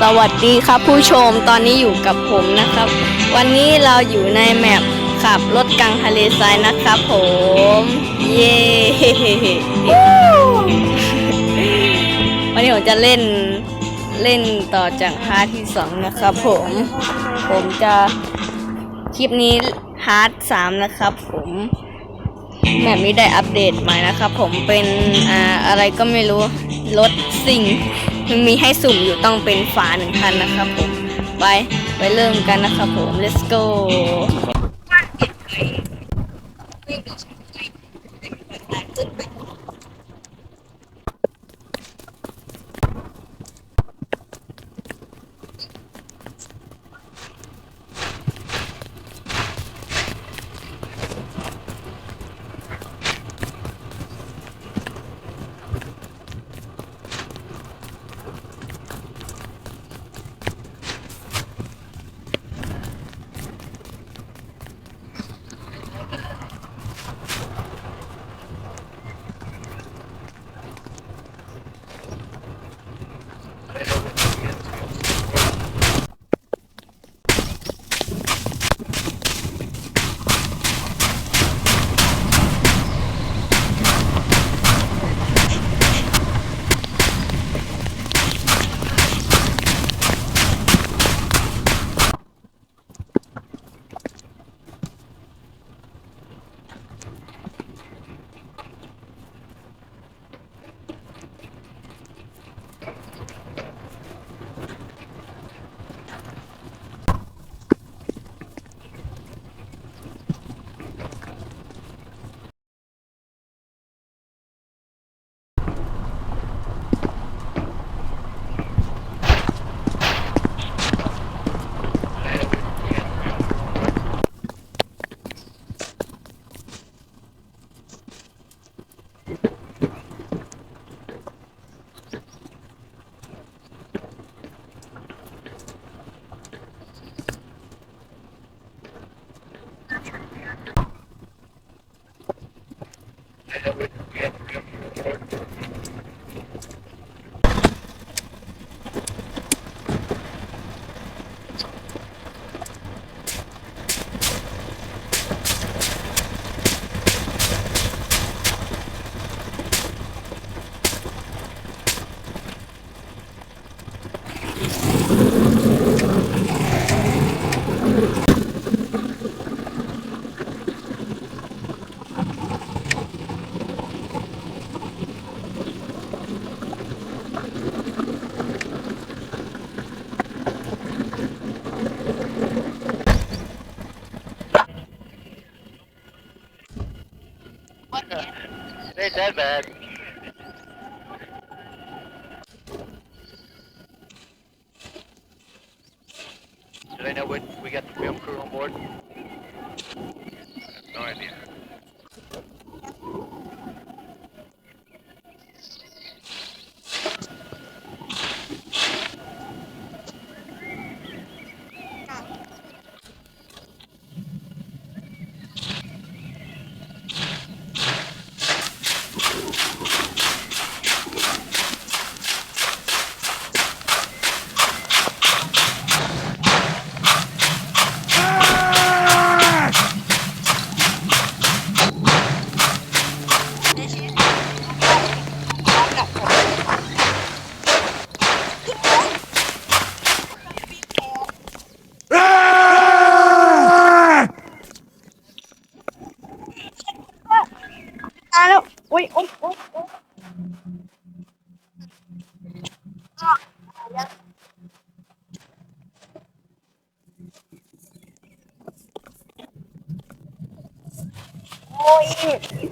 สวัสดีครับผู้ชมตอนนี้อยู่กับผมนะครับ วันนี้เราอยู่ในแมปขับรถกลางทะเลทรายนะครับผม เย้วันนี้ผมจะเล่นเล่นต่อจากฮาร์ทที่สองนะครับผม ผมจะคลิปนี้ฮาร์ทสามนะครับผมแมปนี้ได้อัปเดตใหม่นะครับผมเป็นอ่าอะไรก็ไม่รู้รถสิ่ง มังมีให้สุ่มอยู่ต้องเป็นฝาหนึ่งคันนะครับผมไปไปเริ่มกันนะครับผม let's go We have crew on board? No idea.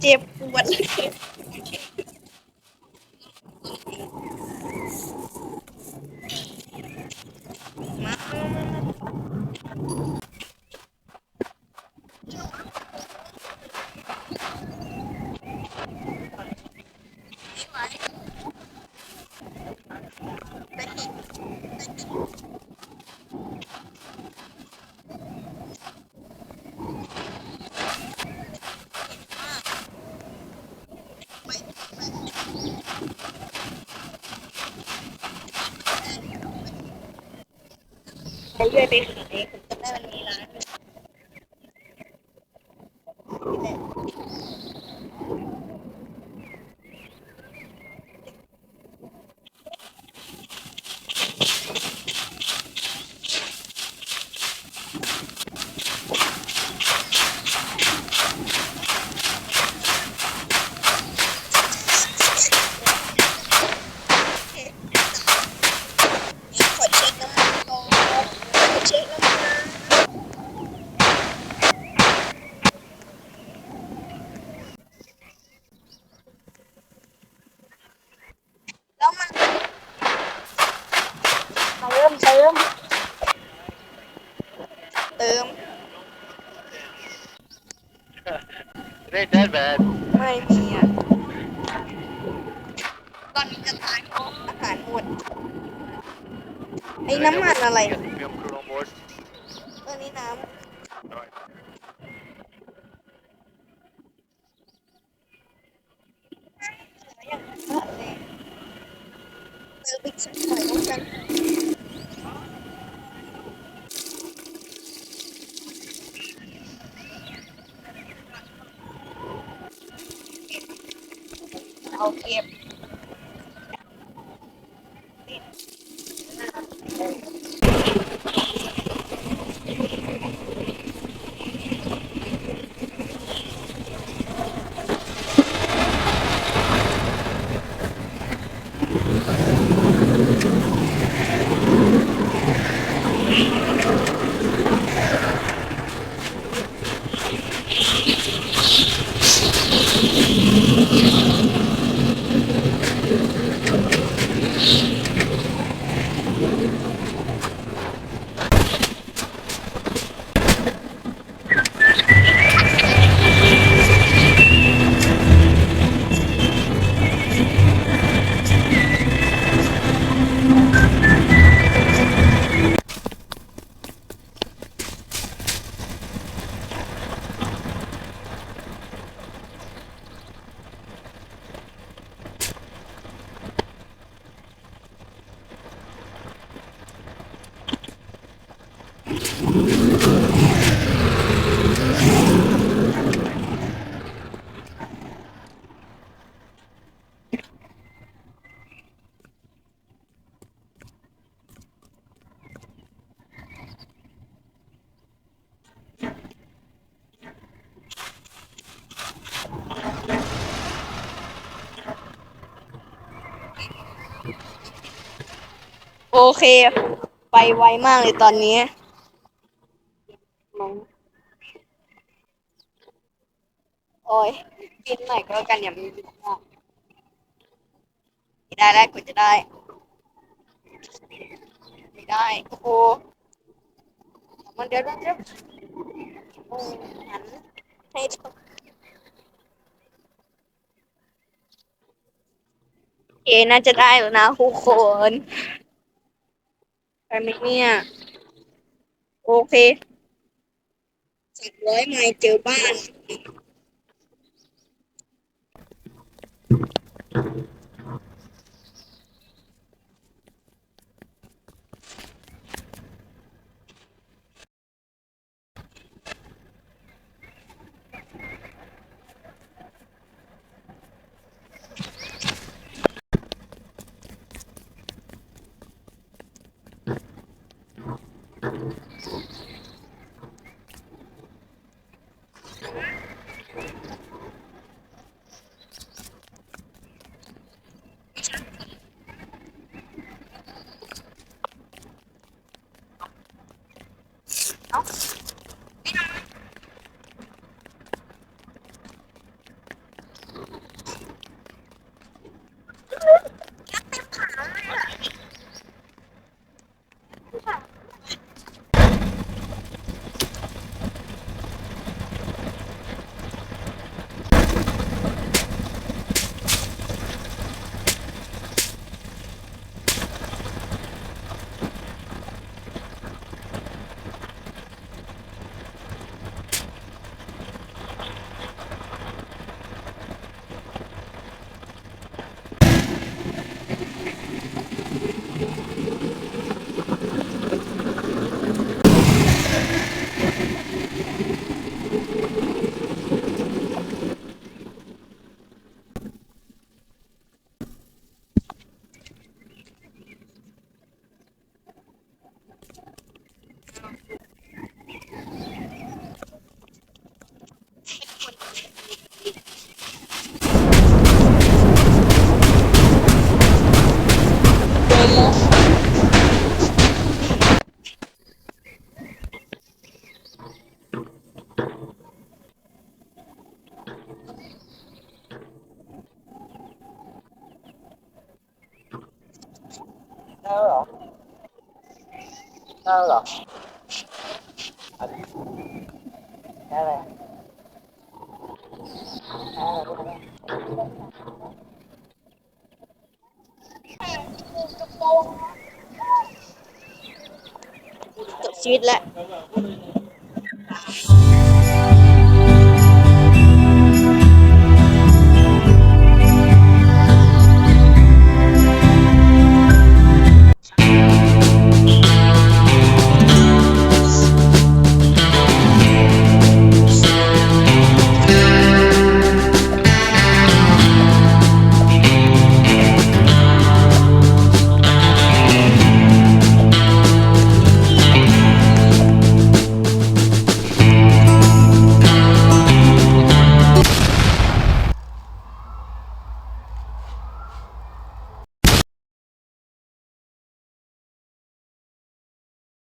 เจ็บปวด ไปเรื่อยไปขายผมจำได้มันมีร้านหนึ่งขอเช็คน้ำมันก่อนขอเช็คน้ำมัน แล้วมันเติมเติมเติม It ain't that bad. ไม่มีอะ ตอนนี้จะตายเพราะอาหารหมด ไอ้น้ำมันอะไร We got the film crew on board. ตอนนี้น้ำอย่างเยอะเลยเติมอีกสักหน่อยแล้วกัน เอาเก็บ โอเค ไปไวมากเลยตอนนี้ โอ้ยกินหน่อยก็แล้วกันอย่ามีผิดพลาดไม่ได้แล้วกูจะได้ ไม่ได้โอ้โหมันเดี๋ยวเดี๋ยวเดี๋ยวโอ้หันให้เอน่าจะได้แล้วนะทุกคน ไปไหมเนี่ย โอเคสักร้อยไมล์เจอบ้าน Sao rồi? Sao rồi? Anh. Sao rồi? Sao rồi? Tự suýt lại.